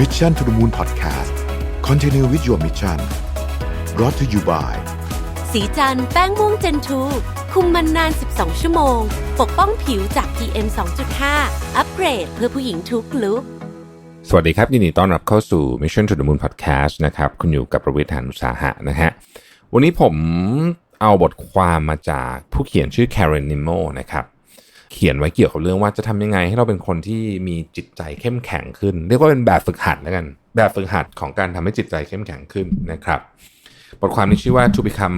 Mission to the Moon Podcast Continue with your mission brought to you by สีจันแป้งม่วงเจนทูคุมมันนาน 12 ชั่วโมง ปกป้องผิวจาก PM 2.5 อัปเกรดเพื่อผู้หญิงทุกลุกสวัสดีครับ ยินดีต้อนรับเข้าสู่ Mission to the Moon Podcast นะครับ คุณอยู่กับประวิทยานุสาหะนะฮะ วันนี้ผมเอาบทความมาจากผู้เขียนชื่อ Karen Nimmo นะครับ เขียนไว้เกี่ยวกับเรื่องว่าจะทำยังไงให้เราเป็นคนที่มีจิตใจเข้มแข็งขึ้น เรียกว่าเป็นแบบฝึกหัดแล้วกัน แบบฝึกหัดของการทำให้จิตใจเข้มแข็งขึ้นนะครับ บทความนี้ชื่อว่า to become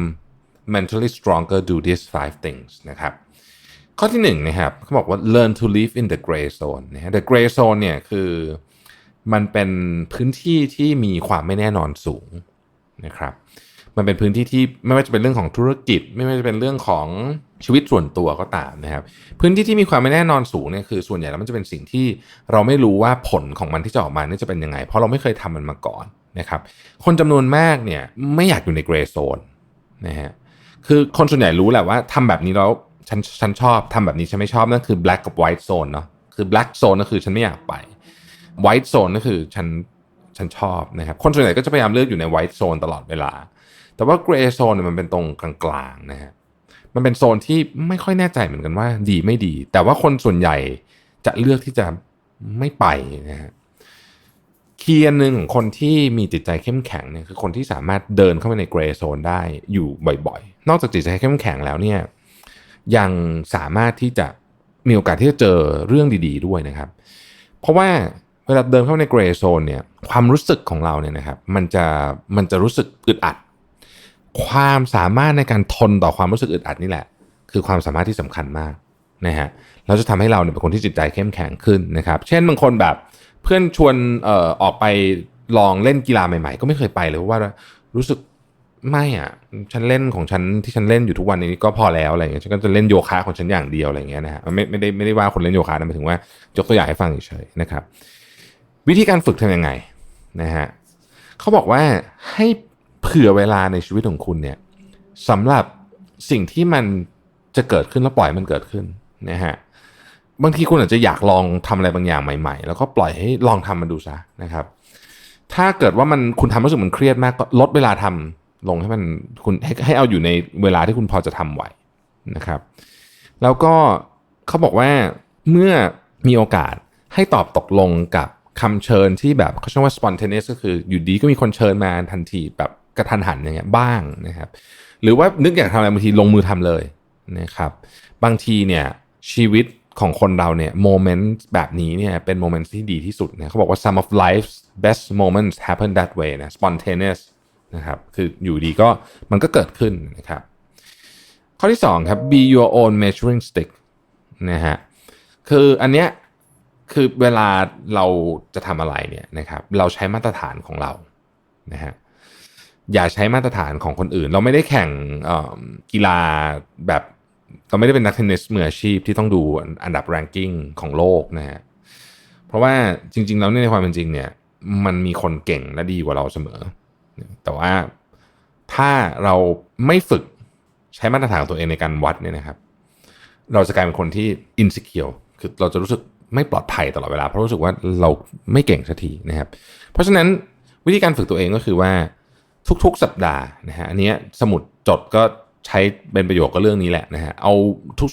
mentally stronger do these five things นะครับ ข้อที่หนึ่งนะครับเขาบอกว่า learn to live in the gray zone นะฮะ the gray zone เนี่ยคือมันเป็นพื้นที่ที่มีความไม่แน่นอนสูงนะครับ มันเป็นพื้นที่ที่ไม่ว่าจะเป็นเรื่องของธุรกิจ ไม่ว่าจะเป็นเรื่องของชีวิตส่วนตัวก็ตามนะครับ พื้นที่ที่มีความไม่แน่นอนสูงเนี่ยคือส่วนใหญ่แล้วมันจะเป็นสิ่งที่เราไม่รู้ว่าผลของมันที่จะออกมาเนี่ยจะเป็นยังไง เพราะเราไม่เคยทำมันมาก่อนนะครับ คนจำนวนมากเนี่ยไม่อยากอยู่ใน gray zone นะฮะคือคนส่วนใหญ่รู้แหละว่าทำแบบนี้แล้วฉันฉันชอบทำแบบนี้ฉันไม่ชอบนั่นคือ black กับ white zone เนาะคือ black zone ก็คือฉันไม่อยากไป white zone ก็คือฉันฉันชอบนะครับคนส่วนใหญ่ก็จะพยายามเลือกอยู่ใน white zone ตลอดเวลา แต่ว่า gray zone เนี่ยมันเป็นตรงกลางๆนะฮะมันเป็นโซนที่ไม่ค่อยแน่ใจเหมือนกันว่าดีไม่ดี แต่ว่าคนส่วนใหญ่จะเลือกที่จะไม่ไปนะฮะคีย์อันหนึ่งของคนที่มีจิตใจเข้มแข็งเนี่ยคือคนที่สามารถเดินเข้าไปในเกรย์โซนได้อยู่บ่อยๆ นอกจากจิตใจเข้มแข็งแล้วเนี่ยยังสามารถที่จะมีโอกาสที่จะเจอเรื่องดีๆด้วยนะครับ เพราะว่าเวลาเดินเข้าในเกรย์โซนเนี่ยความรู้สึกของเราเนี่ยนะครับมันจะมันจะรู้สึกอึดอัด ความสามารถในการทนต่อความรู้สึกอึดอัดนี่แหละ คือความสามารถที่สำคัญมากนะฮะเราจะทำให้เราเนี่ยเป็นคนที่จิตใจเข้มแข็งขึ้นนะครับ เช่นบางคนแบบเพื่อนชวนเอ่อออกไปลองเล่นกีฬาใหม่ ๆ ก็ไม่เคยไปเลยเพราะว่ารู้สึกไม่อะฉันเล่นของฉันที่ฉันเล่นอยู่ทุกวันนี้ก็พอแล้วอะไรเงี้ยฉันก็จะเล่นโยคะของฉันอย่างเดียวอะไรเงี้ยนะฮะไม่ไม่ได้ไม่ได้ว่าคนเล่นโยคะนะหมายถึงว่ายกตัวอย่างให้ฟังเฉยๆนะครับ วิธีการฝึกทำยังไงนะฮะเขาบอกว่าให้ เผื่อเวลาในชีวิตของคุณเนี่ยสำหรับสิ่งที่มันจะเกิดขึ้นแล้วปล่อยมันเกิดขึ้นนะฮะบางทีคุณอาจจะอยากลองทำอะไรบางอย่างใหม่ ๆ แล้วก็ปล่อยให้ลองทำมันดูซะนะครับ ถ้าเกิดว่ามันคุณทำรู้สึกมันเครียดมากก็ลดเวลาทำลงให้มันคุณให้ให้เอาอยู่ในเวลาที่คุณพอจะทำไหวนะครับ แล้วก็เขาบอกว่าเมื่อมีโอกาสให้ตอบตกลงกับคำเชิญที่แบบเขาใช้ว่า spontaneous ก็คืออยู่ดีก็มีคนเชิญมาทันทีแบบ กระทันหันอย่างเงี้ยบ้างนะครับ หรือว่านึกอยากทำอะไรบางทีลงมือทำเลยนะครับ บางทีเนี่ยชีวิตของคนเราเนี่ยโมเมนต์แบบนี้เนี่ยเป็นโมเมนต์ที่ดีที่สุดนะเขาบอกว่า some of life's best moments happen that way นะ spontaneous นะครับคืออยู่ดีก็มันก็เกิดขึ้นนะครับ ข้อที่สองครับ be your own measuring stick นะฮะคืออันเนี้ยคือเวลาเราจะทำอะไรเนี่ยนะครับเราใช้มาตรฐานของเรานะฮะ อย่าใช้มาตรฐานของคนอื่น เราไม่ได้แข่งกีฬาแบบเราไม่ได้เป็นนักเทนนิสมืออาชีพที่ต้องดูอันดับ ranking ของโลกนะฮะเพราะว่าจริง ๆ แล้วในความเป็นจริงเนี่ย มันมีคนเก่งและดีกว่าเราเสมอ แต่ว่าถ้าเราไม่ฝึกใช้มาตรฐานของตัวเองในการวัดเนี่ยนะครับ เราจะกลายเป็นคนที่ insecure คือเราจะรู้สึกไม่ปลอดภัยตลอดเวลาเพราะรู้สึกว่าเราไม่เก่งสักทีนะครับ เพราะฉะนั้นวิธีการฝึกตัวเองก็คือว่า ทุกๆ สัปดาห์นะฮะอันนี้สมุดจดก็ใช้เป็นประโยชน์กับเรื่องนี้แหละนะฮะเอา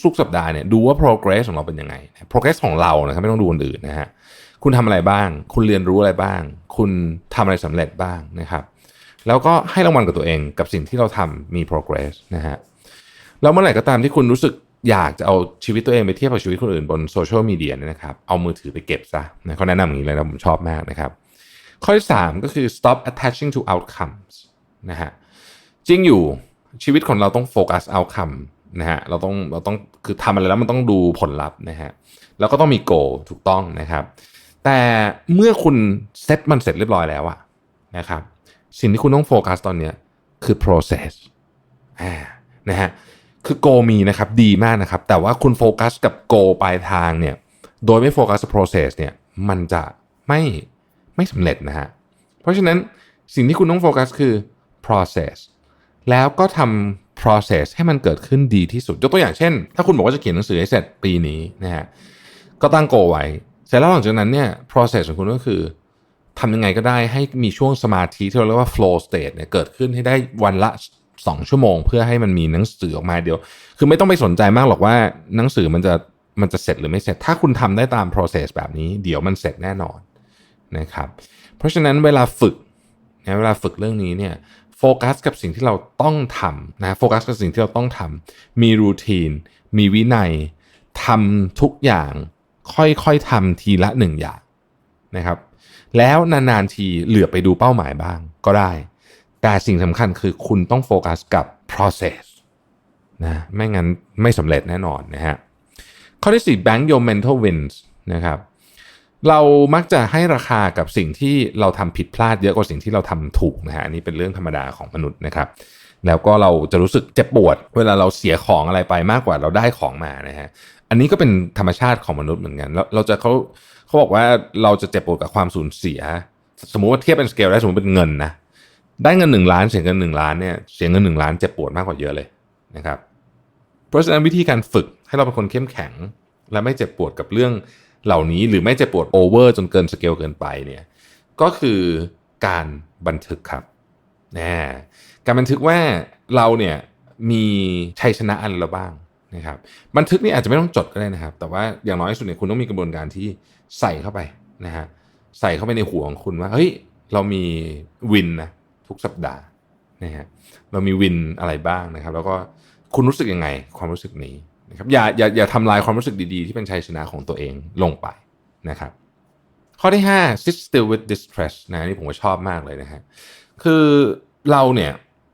ทุกๆ สัปดาห์เนี่ยดูว่า progress ของเราเป็นยังไง progress ของเรานะครับไม่ต้องดูคนอื่นนะฮะคุณทำอะไรบ้าง คุณเรียนรู้อะไรบ้าง คุณทำอะไรสำเร็จบ้างนะครับ แล้วก็ให้รางวัลกับตัวเองกับสิ่งที่เราทำมี progress นะฮะแล้วเมื่อไหร่ก็ตามที่คุณรู้สึกอยากจะเอาชีวิตตัวเองไปเทียบกับชีวิตคนอื่นบนโซเชียลมีเดียเนี่ยนะครับ เอามือถือไปเก็บซะนะเขาแนะนำอย่างนี้เลยนะผมชอบมากนะครับ ข้อที่3ก็คือ stop attaching to outcomes นะฮะจริงอยู่ชีวิตของเราต้องโฟกัส outcome นะฮะเราต้องเราต้องคือทำอะไรแล้วมันต้องดูผลลัพธ์นะฮะแล้วก็ต้องมี goal ถูกต้องนะครับ แต่เมื่อคุณเซตมันเสร็จเรียบร้อยแล้วอะนะครับสิ่งที่คุณต้องโฟกัสตอนนี้คือ process อ่านะฮะคือ go มีนะครับดีมากนะครับ แต่ว่าคุณโฟกัสกับ go ปลายทางเนี่ยโดยไม่โฟกัส process เนี่ยมันจะไม่ ไม่สำเร็จนะฮะ เพราะฉะนั้นสิ่งที่คุณต้องโฟกัสคือ process แล้วก็ทำ process ให้มันเกิดขึ้นดีที่สุด ยกตัวอย่างเช่น ถ้าคุณบอกว่าจะเขียนหนังสือให้เสร็จปีนี้นะฮะ ก็ตั้งโกไว้ เสร็จแล้วหลังจากนั้นเนี่ย process ของคุณก็คือทำยังไงก็ได้ให้มีช่วงสมาธิที่เราเรียกว่า flow state เนี่ยเกิดขึ้นให้ได้วันละ 2 ชั่วโมง เพื่อให้มันมีหนังสือออกมาเดียว คือไม่ต้องไปสนใจมากหรอกว่าหนังสือมันจะมันจะเสร็จหรือไม่เสร็จ ถ้าคุณทำได้ตาม process แบบนี้ เดี๋ยวมันเสร็จแน่นอน นะครับ เพราะฉะนั้นเวลาฝึกนะเวลาฝึกเรื่องนี้เนี่ยโฟกัสกับสิ่งที่เราต้องทำนะโฟกัสกับสิ่งที่เราต้องทำมีรูทีน มีวินัยทำทุกอย่างค่อยๆทำทีละหนึ่งอย่างนะครับ แล้วนานๆทีเหลือไปดูเป้าหมายบ้างก็ได้ แต่สิ่งสำคัญคือคุณต้องโฟกัสกับ process นะไม่งั้นไม่สำเร็จแน่นอนนะฮะข้อที่ 4 bank your mental wins นะครับ เรามักจะให้ราคากับสิ่งที่เราทำผิดพลาดเยอะกว่าสิ่งที่เราทำถูกนะฮะอันนี้เป็นเรื่องธรรมดาของมนุษย์นะครับ แล้วก็เราจะรู้สึกเจ็บปวด เวลาเราเสียของอะไรไปมากกว่าเราได้ของมานะฮะอันนี้ก็เป็นธรรมชาติของมนุษย์เหมือนกันแล้วเราจะเขาเขาบอกว่าเราจะเจ็บปวดกับความสูญเสีย สมมุติว่าเทียบเป็นสเกลได้สมมติเป็นเงินนะได้เงินหนึ่งล้านเสียเงินหนึ่งล้านเนี่ยเสียเงินหนึ่งล้านเจ็บปวดมากกว่าเยอะเลยนะครับ เพราะฉะนั้นวิธีการฝึกให้เราเป็นคนเข้มแข็ง และไม่เจ็บปวดกับเรื่อง เหล่านี้หรือไม่เจ็บปวดโอเวอร์จนเกินสเกลเกินไปเนี่ยก็คือการบันทึกครับนะการบันทึกว่าเราเนี่ยมีชัยชนะอะไรบ้างนะครับบันทึกนี่อาจจะไม่ต้องจดก็ได้นะครับ แต่ว่าอย่างน้อยสุดเนี่ยคุณต้องมีกระบวนการที่ใส่เข้าไปนะฮะใส่เข้าไปในหัวของคุณว่าเฮ้ยเรามีวินนะทุกสัปดาห์นะฮะเรามีวินอะไรบ้างนะครับ แล้วก็คุณรู้สึกยังไงความรู้สึกนี้ นะครับอย่าอย่าอย่าทำลายความรู้สึกดีๆ ที่เป็นชัยชนะของตัวเองลงไปนะครับ ข้อที่ 5 sit still with distress นะนี่ผมก็ชอบมากเลยนะฮะคือเราเนี่ย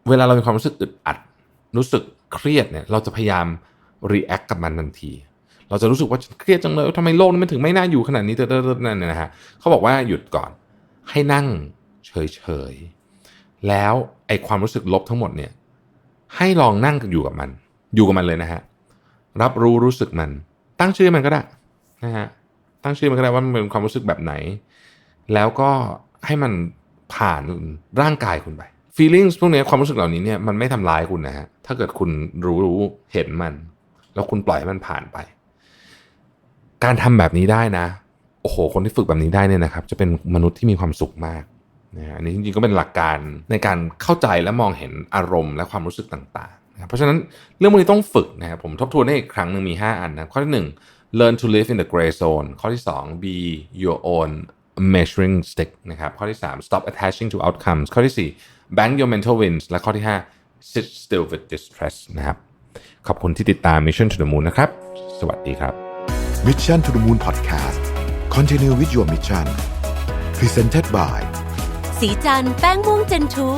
เวลาเรามีความรู้สึกอึดอัด รู้สึกเครียดเนี่ยเราจะพยายาม react กับมันทันที เราจะรู้สึกว่าเครียดจังเลยทำไมโลกนี้มันถึงไม่น่าอยู่ขนาดนี้เตอๆนั่นนะฮะเขาบอกว่าหยุดก่อนให้นั่งเฉยๆแล้วไอความรู้สึกลบทั้งหมดเนี่ยให้ลองนั่งอยู่กับมัน อยู่กับมันเลยนะฮะ รับรู้รู้สึกมัน ตั้งชื่อมันก็ได้นะฮะตั้งชื่อมันก็ได้ว่ามันเป็นความรู้สึกแบบไหน แล้วก็ให้มันผ่านร่างกายคุณไป feelings พวกนี้ความรู้สึกเหล่านี้เนี่ยมันไม่ทำร้ายคุณนะฮะถ้าเกิดคุณรู้รู้เห็นมัน แล้วคุณปล่อยให้มันผ่านไป การทำแบบนี้ได้นะโอ้โหคนที่ฝึกแบบนี้ได้เนี่ยนะครับ จะเป็นมนุษย์ที่มีความสุขมากนะฮะอันนี้จริงๆก็เป็นหลักการในการเข้าใจและมองเห็นอารมณ์และความรู้สึกต่างๆ นะครับเพราะฉะนั้นเรื่องพวกนี้ต้องฝึกนะครับผมทบทวนได้อีกครั้งหนึ่งมี 5 อันนะข้อที่ 1 learn to live in the gray zone ข้อที่ 2 be your own measuring stick นะครับข้อที่ 3 stop attaching to outcomes ข้อที่ 4 bank your mental wins และข้อที่ 5 sit still with distress นะครับขอบคุณที่ติดตาม Mission to the Moon นะครับ สวัสดีครับ Mission to the Moon Podcast Continue with your mission Presented by สีจันแป้งม่วงเจนทู